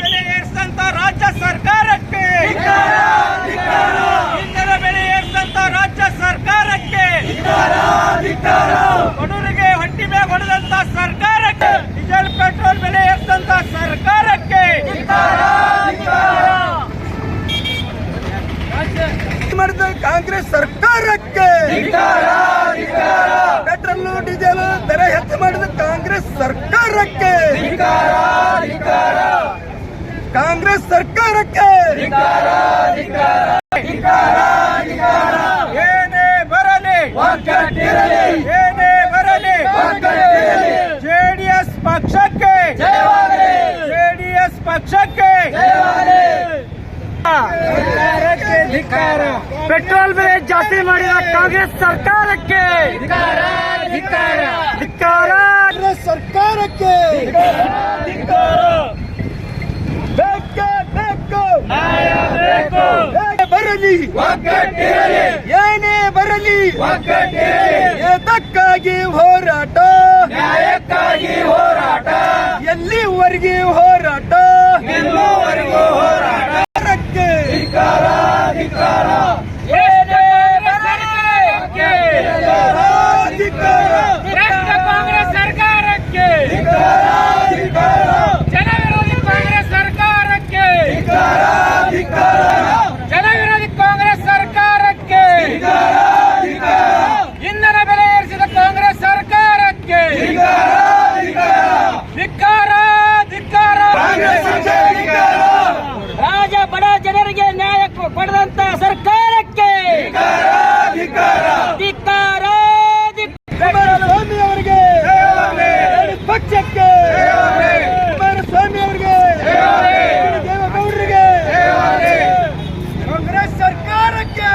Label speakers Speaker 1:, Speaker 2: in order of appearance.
Speaker 1: ಬೆಲೆ ಏರಿಸಿದಂತ ರಾಜ್ಯ ಸರ್ಕಾರಕ್ಕೆ. ಇಂಧನ ಬೆಲೆ ಏರಿಸಿದಂತ ರಾಜ್ಯ ಸರ್ಕಾರಕ್ಕೆ. ಬಡವರಿಗೆ ಹೊಟ್ಟಿ ಮೇಲೆ ಹೊಡೆದಂತ ಸರ್ಕಾರಕ್ಕೆ. ಡೀಸೆಲ್, ಪೆಟ್ರೋಲ್ ಬೆಲೆ ಏರಿಸಿದಂತ ಸರ್ಕಾರಕ್ಕೆ.
Speaker 2: ಮಾಡಿದ ಕಾಂಗ್ರೆಸ್ ಸರ್ಕಾರಕ್ಕೆ ಪೆಟ್ರೋಲ್ ಡೀಸೆಲ್ ದರ ಹೆಚ್ಚು ಮಾಡಿದ ಕಾಂಗ್ರೆಸ್ ಸರ್ಕಾರಕ್ಕೆ ಕಾಂಗ್ರೆಸ್ ಸರ್ಕಾರಕ್ಕೆ
Speaker 1: ಏನೇ ಬರಲಿ ಏನೇ ಬರಲಿ ಜೆಡಿಎಸ್ ಪಕ್ಷಕ್ಕೆ ಜೆಡಿಎಸ್ ಪಕ್ಷಕ್ಕೆ ಸರ್ಕಾರಕ್ಕೆ ಧಿಕ್ಕಾರ ಪೆಟ್ರೋಲ್ ಬೆಲೆ ಜಾಸ್ತಿ ಮಾಡಿದ ಕಾಂಗ್ರೆಸ್ ಸರ್ಕಾರಕ್ಕೆ ಧಿಕ್ಕಾರ
Speaker 2: ಕಾಂಗ್ರೆಸ್ ಸರ್ಕಾರಕ್ಕೆ ಬರಲಿ. ಏನೇ ಬರಲಿ. ಎದಕ್ಕಾಗಿ ಹೋರಾಟ?
Speaker 1: ನ್ಯಾಯಕ್ಕಾಗಿ ಹೋರಾಟ.
Speaker 2: ಎಲ್ಲಿವರೆಗೆ ಹೋರಾಟ?
Speaker 1: ಎಲ್ಲೋವರೆಗೂ ಹೋರಾಟ? ಬಡ ಜನರಿಗೆ ನ್ಯಾಯ ಕೊಡದಂತ ಸರ್ಕಾರಕ್ಕೆ ಕುಮಾರಸ್ವಾಮಿ ಅವರಿಗೆ. ಪಕ್ಷಕ್ಕೆ. ಕುಮಾರಸ್ವಾಮಿ ಅವರಿಗೆ. ದೇವೇಗೌಡರಿಗೆ ಕಾಂಗ್ರೆಸ್ ಸರ್ಕಾರಕ್ಕೆ.